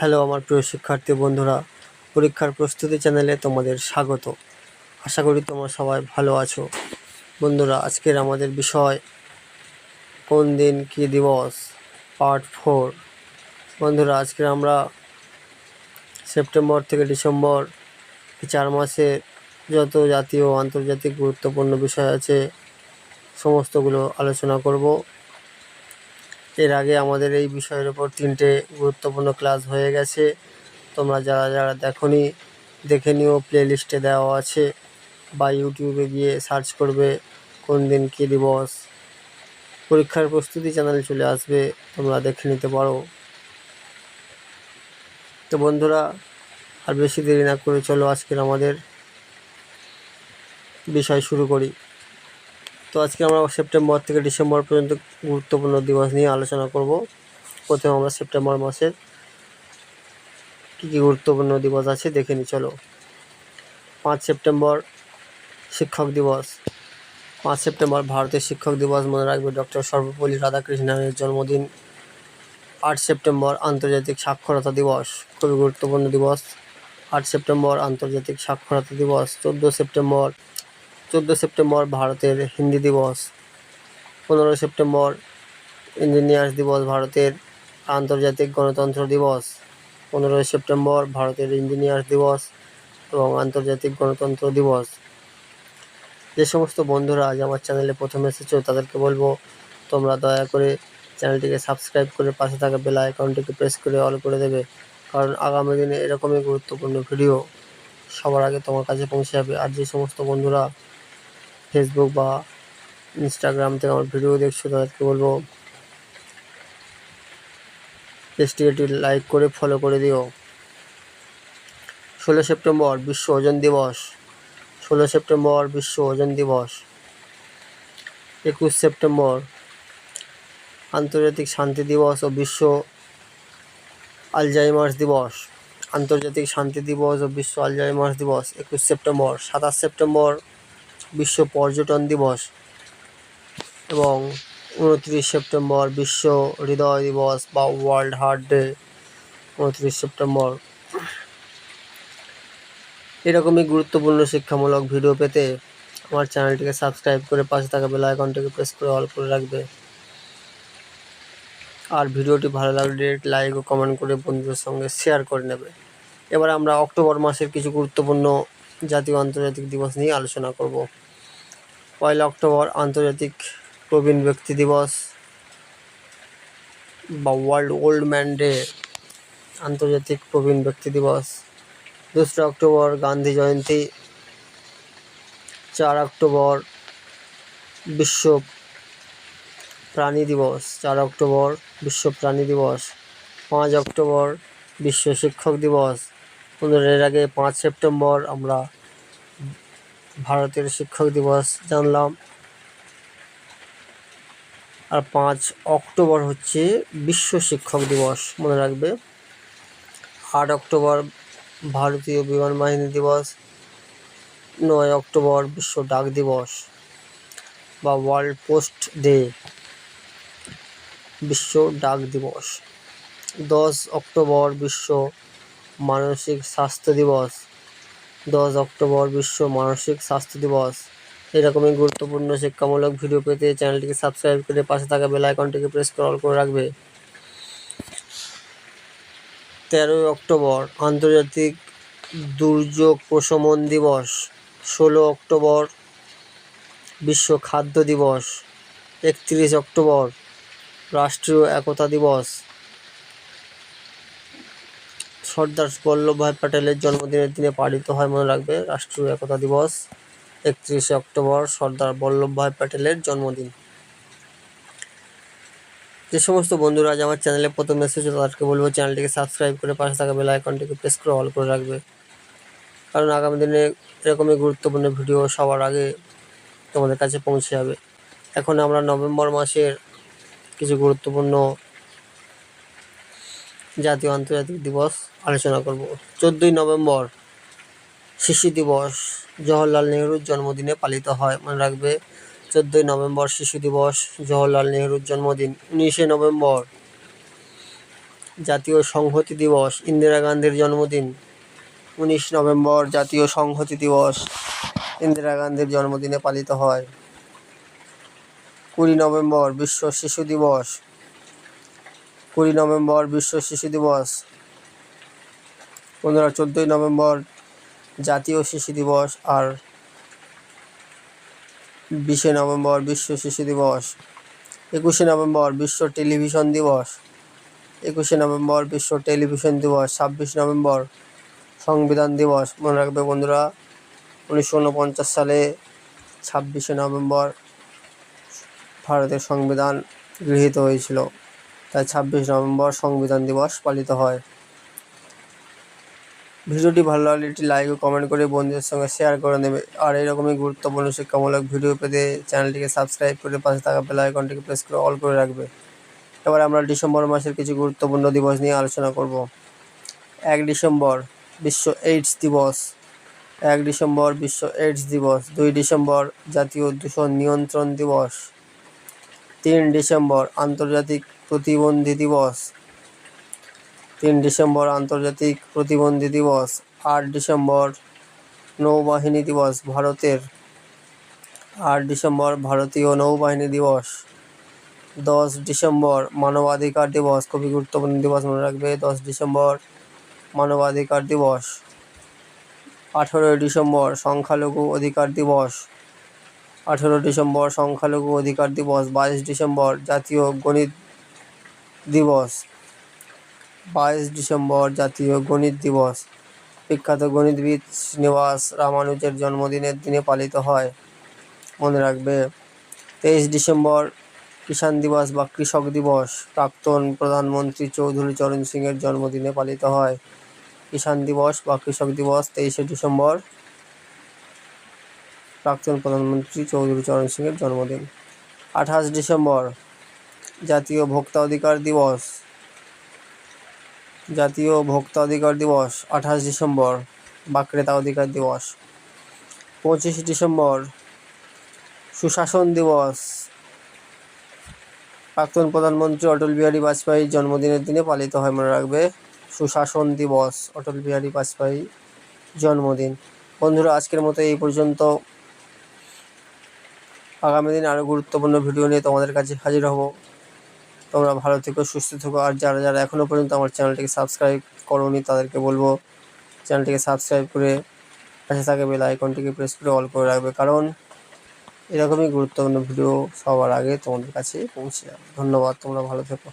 Hello, আমার প্রিয় শিক্ষার্থী বন্ধুরা, পরীক্ষার প্রস্তুতি চ্যানেলে তোমাদের স্বাগত। আশা করি তোমরা সবাই ভালো আছো। বন্ধুরা, আজকের আমাদের বিষয়, কোন দিন কী দিবস? Part four. বন্ধুরা, আজকে আমরা সেপ্টেম্বর থেকে ডিসেম্বর চার মাসে যত জাতীয় আন্তর্জাতিক গুরুত্বপূর্ণ বিষয় আছে, সমস্তগুলো আলোচনা করব। এর আগে আমাদের এই বিষয়ের উপর তিনটে গুরুত্বপূর্ণ ক্লাস হয়ে গেছে। তোমরা যারা যারা দেখোনি, দেখে নিও প্লে লিস্টে দেওয়া আছে। বা ইউটিউবে গিয়ে সার্চ করবে, কোন দিন কী দিবস। পরীক্ষার প্রস্তুতি চ্যানেল চলে আসবে, তোমরা দেখে নিতে পারো। তো বন্ধুরা, আর বেশি দেরি না করে চলো আজকের আমাদের বিষয় শুরু করি। তো আজকে আমরা সেপ্টেম্বর থেকে ডিসেম্বর পর্যন্ত গুরুত্বপূর্ণ দিবস নিয়ে আলোচনা করব। প্রথমে আমরা সেপ্টেম্বর মাসের কী কী গুরুত্বপূর্ণ দিবস আছে দেখে নিই, চলো। পাঁচ সেপ্টেম্বর শিক্ষক দিবস। পাঁচ সেপ্টেম্বর ভারতের শিক্ষক দিবস মনে রাখবে ডক্টর সর্বপল্লী রাধাকৃষ্ণনের জন্মদিন। আট সেপ্টেম্বর আন্তর্জাতিক সাক্ষরতা দিবস, খুবই গুরুত্বপূর্ণ দিবস। আট সেপ্টেম্বর আন্তর্জাতিক সাক্ষরতা দিবস। চোদ্দ সেপ্টেম্বর চোদ্দ সেপ্টেম্বর ভারতের হিন্দি দিবস, পনেরো সেপ্টেম্বর ইঞ্জিনিয়ার্স দিবস ভারতের আন্তর্জাতিক গণতন্ত্র দিবস পনেরোই সেপ্টেম্বর ভারতের ইঞ্জিনিয়ার্স দিবস এবং আন্তর্জাতিক গণতন্ত্র দিবস। যে সমস্ত বন্ধুরা আজ আমার চ্যানেলে প্রথমে এসেছ, তাদেরকে বলব, তোমরা দয়া করে চ্যানেলটিকে সাবস্ক্রাইব করে পাশে থাকা বেল আইকনটিকে প্রেস করে অল করে দেবে, কারণ আগামী দিনে এরকমই গুরুত্বপূর্ণ ভিডিও সবার আগে তোমার কাছে পৌঁছে যাবে। আর যে সমস্ত বন্ধুরা ফেসবুক বা ইনস্টাগ্রাম থেকে আমার ভিডিও দেখছ, তাদেরকে বলব, পেজটিকে লাইক করে ফলো করে দিও। ষোলো সেপ্টেম্বর বিশ্ব ওজন দিবস। ষোলো সেপ্টেম্বর বিশ্ব ওজন দিবস। একুশ সেপ্টেম্বর আন্তর্জাতিক শান্তি দিবস ও বিশ্ব আলজাইমার্স দিবস। আন্তর্জাতিক শান্তি দিবস ও বিশ্ব আলজাইমার্স দিবস, একুশ সেপ্টেম্বর। সাতাশ সেপ্টেম্বর বিশ্ব পর্যটন দিবস এবং উনত্রিশ সেপ্টেম্বর বিশ্ব হৃদয় দিবস বা ওয়ার্ল্ড হার্ট ডে, উনত্রিশ সেপ্টেম্বর। এরকমই গুরুত্বপূর্ণ শিক্ষামূলক ভিডিও পেতে আমার চ্যানেলটিকে সাবস্ক্রাইব করে পাশে থাকা বেল আইকনটিকে প্রেস করে অল করে রাখবে। আর ভিডিওটি ভালো লাগলে ডিরেক্ট লাইক ও কমেন্ট করে বন্ধুদের সঙ্গে শেয়ার করে নেবে। এবার আমরা অক্টোবর মাসের কিছু গুরুত্বপূর্ণ জাতীয় আন্তর্জাতিক দিবস নিয়ে আলোচনা করব। পয়লা অক্টোবর আন্তর্জাতিক প্রবীণ ব্যক্তি দিবস বা ওয়ার্ল্ড ওল্ড ম্যান ডে আন্তর্জাতিক প্রবীণ ব্যক্তি দিবস। দোসরা অক্টোবর গান্ধী জয়ন্তী, চার অক্টোবর বিশ্ব প্রাণী দিবস, চার অক্টোবর বিশ্ব প্রাণী দিবস, পাঁচ অক্টোবর বিশ্ব শিক্ষক দিবস এর আগে পাঁচ সেপ্টেম্বর আমরা ভারতের শিক্ষক দিবস জানলাম। আর পাঁচ অক্টোবর হচ্ছে বিশ্ব শিক্ষক দিবস, মনে রাখবে। আট অক্টোবর ভারতীয় বিমান বাহিনী দিবস, নয় অক্টোবর বিশ্ব ডাক দিবস বা ওয়ার্ল্ড পোস্ট ডে, বিশ্ব ডাক দিবস। দশ অক্টোবর বিশ্ব মানসিক স্বাস্থ্য দিবস। দশ অক্টোবর বিশ্ব মানসিক স্বাস্থ্য দিবস। এরকমই গুরুত্বপূর্ণ শিক্ষামূলক ভিডিও পেতে চ্যানেলটিকে সাবস্ক্রাইব করে পাশে থাকা বেল আইকনটিকে প্রেস করে অল করে রাখবে। তেরোই অক্টোবর, আন্তর্জাতিক দুর্যোগ প্রশমন দিবস। ষোলো অক্টোবর, বিশ্ব খাদ্য দিবস। একত্রিশ অক্টোবর, রাষ্ট্রীয় একতা দিবস। সর্দার বল্লভভাই প্যাটেলের জন্মদিনের দিনে পালিত হয় মনে রাখবে, রাষ্ট্রীয় একতা দিবস, একত্রিশে অক্টোবর সর্দার বল্লভভাই প্যাটেলের জন্মদিন। যে সমস্ত বন্ধুরা আজ আমার চ্যানেলে প্রথম এসেছে তাদেরকে বলব চ্যানেলটিকে সাবস্ক্রাইব করে পাশে থাকা বেল আইকনটিকে প্রেস করে অল করে রাখবে। কারণ আগামী দিনে এরকমই গুরুত্বপূর্ণ ভিডিও সবার আগে তোমাদের কাছে পৌঁছে যাবে। এখন আমরা নভেম্বর মাসের কিছু গুরুত্বপূর্ণ জাতীয় আন্তর্জাতিক দিবস আলোচনা করব। চোদ্দোই নভেম্বর শিশু দিবস। জওহরলাল নেহরুর জন্মদিনে পালিত হয়। মনে রাখবে, চোদ্দোই নভেম্বর শিশু দিবস, জওহরলাল নেহরুর জন্মদিন। উনিশে নভেম্বর জাতীয় সংহতি দিবস, ইন্দিরা গান্ধীর জন্মদিন। উনিশ নভেম্বর জাতীয় সংহতি দিবস, ইন্দিরা গান্ধীর জন্মদিনে পালিত হয়। কুড়ি নভেম্বর বিশ্ব শিশু দিবস কুড়ি নভেম্বর বিশ্ব শিশু দিবস, পনেরো, চোদ্দোই নভেম্বর জাতীয় শিশু দিবস আর বিশে নভেম্বর বিশ্ব শিশু দিবস, একুশে নভেম্বর বিশ্ব টেলিভিশন দিবস, একুশে নভেম্বর বিশ্ব টেলিভিশন দিবস, ছাব্বিশ নভেম্বর সংবিধান দিবস। মনে রাখবে বন্ধুরা, উনিশশো উনপঞ্চাশ সালে ছাব্বিশে নভেম্বর ভারতের সংবিধান গৃহীত হয়েছিল। তাই ছাব্বিশ নভেম্বর সংবিধান দিবস পালিত হয়। ভিডিওটি ভালো লাগলে একটি লাইক ও কমেন্ট করে বন্ধুদের সঙ্গে শেয়ার করে নেবে। আর এরকমই গুরুত্বপূর্ণ শিক্ষামূলক ভিডিও পেতে চ্যানেলটিকে সাবস্ক্রাইব করে পাশে থাকা বেল আইকনটিকে প্রেস করে অল করে রাখবে। এবার আমরা ডিসেম্বর মাসের কিছু গুরুত্বপূর্ণ দিবস নিয়ে আলোচনা করব। এক ডিসেম্বর, বিশ্ব এইডস দিবস। এক ডিসেম্বর, বিশ্ব এইডস দিবস। দুই ডিসেম্বর, জাতীয় দূষণ নিয়ন্ত্রণ দিবস। তিন ডিসেম্বর, আন্তর্জাতিক প্রতিবন্ধী দিবস। তিন ডিসেম্বর আন্তর্জাতিক প্রতিবন্ধী দিবস, আট ডিসেম্বর নৌবাহিনী দিবস, ভারতের আট ডিসেম্বর ভারতীয় নৌবাহিনী দিবস। দশ ডিসেম্বর মানবাধিকার দিবস, খুবই গুরুত্বপূর্ণ দিবস মনে রাখবে। দশ ডিসেম্বর মানবাধিকার দিবস। আঠেরোই ডিসেম্বর সংখ্যালঘু অধিকার দিবস। আঠেরো ডিসেম্বর সংখ্যালঘু অধিকার দিবস, বাইশ ডিসেম্বর জাতীয় গণিত দিবস। বাইশ ডিসেম্বর জাতীয় গণিত দিবস। বিখ্যাত গণিতবিদ শ্রীনিবাস রামানুজের জন্মদিনের দিনে পালিত হয়। মনে রাখবে, তেইশ ডিসেম্বর কিষাণ দিবস বা কৃষক দিবস, প্রাক্তন প্রধানমন্ত্রী চৌধুরী চরণ সিংয়ের জন্মদিনে পালিত হয়। কিষাণ দিবস বা কৃষক দিবস, তেইশে ডিসেম্বর, প্রাক্তন প্রধানমন্ত্রী চৌধুরী চরণ সিংয়ের জন্মদিন। আঠাশ ডিসেম্বর জাতীয় ভোক্তা অধিকার দিবস। জাতীয় ভোক্তা অধিকার দিবস, আঠাশ ডিসেম্বর বা ক্রেতা অধিকার দিবস। পঁচিশ ডিসেম্বর, সুশাসন দিবস। প্রাক্তন প্রধানমন্ত্রী অটল বিহারী বাজপেয়ীর জন্মদিনের দিনে পালিত হয়, মনে রাখবে, সুশাসন দিবস, অটল বিহারী বাজপেয়ী জন্মদিন। বন্ধুরা, আজকের মতো এই পর্যন্ত। আগামী দিন আরও গুরুত্বপূর্ণ ভিডিও নিয়ে তোমাদের কাছে হাজির হব। তোমরা ভালো থেকো, সুস্থ থেকো। আর যারা যারা এখনও পর্যন্ত আমার চ্যানেলটিকে সাবস্ক্রাইব করোনি, তাদেরকে বলব চ্যানেলটিকে সাবস্ক্রাইব করে পাশে থাকা বেল আইকনটিকে প্রেস করে অল করে রাখবে। কারণ এরকমই গুরুত্বপূর্ণ ভিডিও সবার আগে তোমাদের কাছে পৌঁছে যাবে। ধন্যবাদ, তোমরা ভালো থেকো।